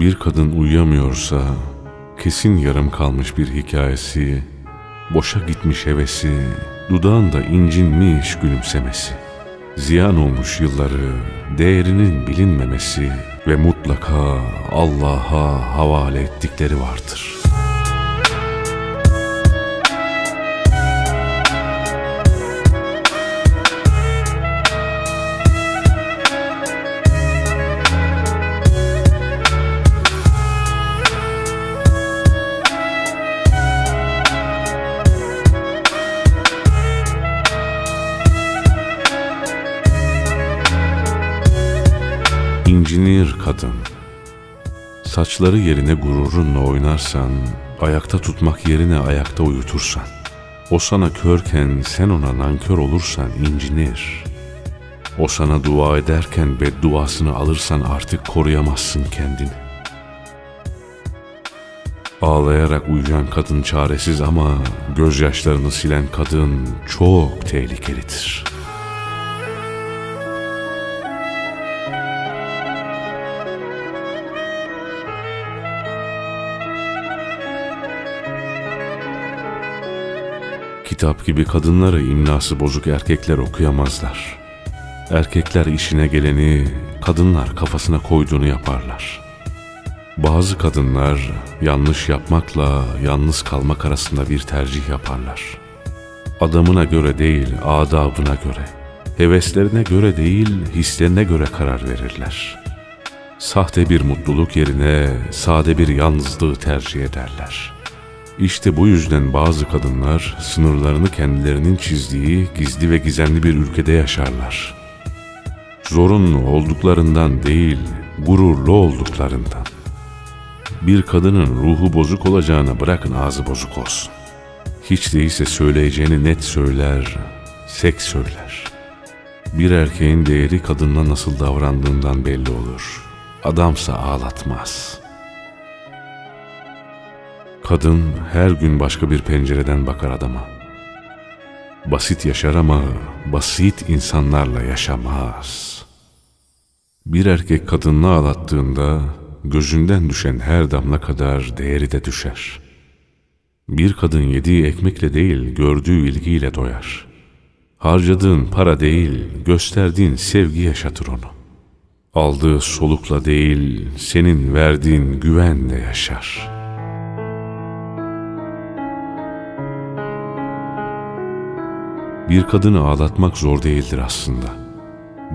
Bir kadın uyuyamıyorsa kesin yarım kalmış bir hikayesi, boşa gitmiş hevesi, dudağında incinmiş gülümsemesi, ziyan olmuş yılları, değerinin bilinmemesi ve mutlaka Allah'a havale ettikleri vardır. İncinir kadın. Saçları yerine gururunla oynarsan, ayakta tutmak yerine ayakta uyutursan, o sana körken sen ona nankör olursan incinir. O sana dua ederken bedduasını alırsan artık koruyamazsın kendini. Ağlayarak uyuyan kadın çaresiz ama gözyaşlarını silen kadın çok tehlikelidir.'' Kitap gibi kadınları imlası bozuk erkekler okuyamazlar. Erkekler işine geleni, kadınlar kafasına koyduğunu yaparlar. Bazı kadınlar yanlış yapmakla yalnız kalmak arasında bir tercih yaparlar. Adamına göre değil, adabına göre, heveslerine göre değil, hislerine göre karar verirler. Sahte bir mutluluk yerine sade bir yalnızlığı tercih ederler.'' İşte bu yüzden bazı kadınlar sınırlarını kendilerinin çizdiği gizli ve gizemli bir ülkede yaşarlar. Zorunlu olduklarından değil, gururlu olduklarından. Bir kadının ruhu bozuk olacağına bırakın ağzı bozuk olsun. Hiç değilse söyleyeceğini net söyler, sek söyler. Bir erkeğin değeri kadınla nasıl davrandığından belli olur. Adamsa ağlatmaz.'' Kadın her gün başka bir pencereden bakar adama. Basit yaşar ama basit insanlarla yaşamaz. Bir erkek kadınını ağlattığında gözünden düşen her damla kadar değeri de düşer. Bir kadın yediği ekmekle değil gördüğü ilgiyle doyar. Harcadığın para değil gösterdiğin sevgi yaşatır onu. Aldığı solukla değil senin verdiğin güvenle yaşar.'' Bir kadını ağlatmak zor değildir aslında.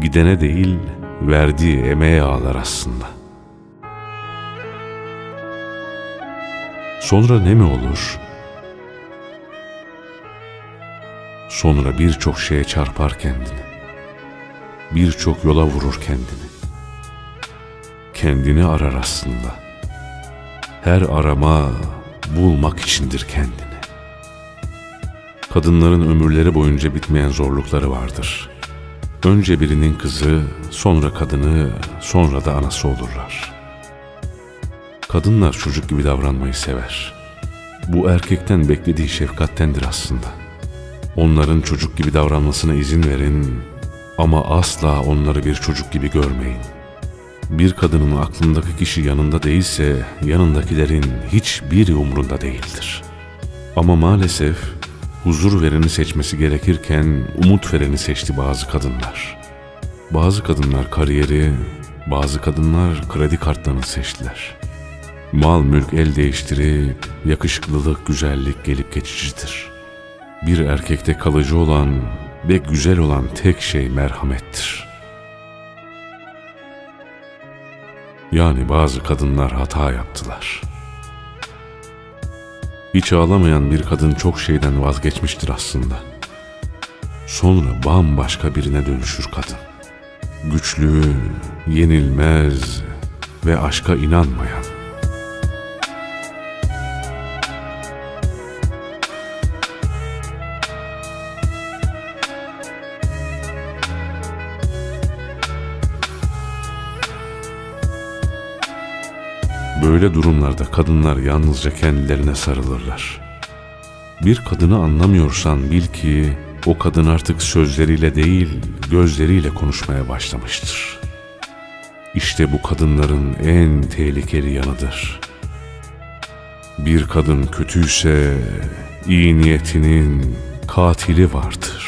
Gidene değil, verdiği emeğe ağlar aslında. Sonra ne mi olur? Sonra birçok şeye çarpar kendini. Birçok yola vurur kendini. Kendini arar aslında. Her arama bulmak içindir kendini. Kadınların ömürleri boyunca bitmeyen zorlukları vardır. Önce birinin kızı, sonra kadını, sonra da anası olurlar. Kadınlar çocuk gibi davranmayı sever. Bu erkekten beklediği şefkattendir aslında. Onların çocuk gibi davranmasına izin verin ama asla onları bir çocuk gibi görmeyin. Bir kadının aklındaki kişi yanında değilse yanındakilerin hiçbiri umrunda değildir. Ama maalesef huzur vereni seçmesi gerekirken umut vereni seçti bazı kadınlar. Bazı kadınlar kariyeri, bazı kadınlar kredi kartlarını seçtiler. Mal mülk el değiştirip yakışıklılık, güzellik gelip geçicidir. Bir erkekte kalıcı olan ve güzel olan tek şey merhamettir. Yani bazı kadınlar hata yaptılar.'' Hiç ağlamayan bir kadın çok şeyden vazgeçmiştir aslında. Sonra bambaşka birine dönüşür kadın. Güçlü, yenilmez ve aşka inanmayan. Böyle durumlarda kadınlar yalnızca kendilerine sarılırlar. Bir kadını anlamıyorsan bil ki o kadın artık sözleriyle değil gözleriyle konuşmaya başlamıştır. İşte bu kadınların en tehlikeli yanıdır. Bir kadın kötüyse iyi niyetinin katili vardır.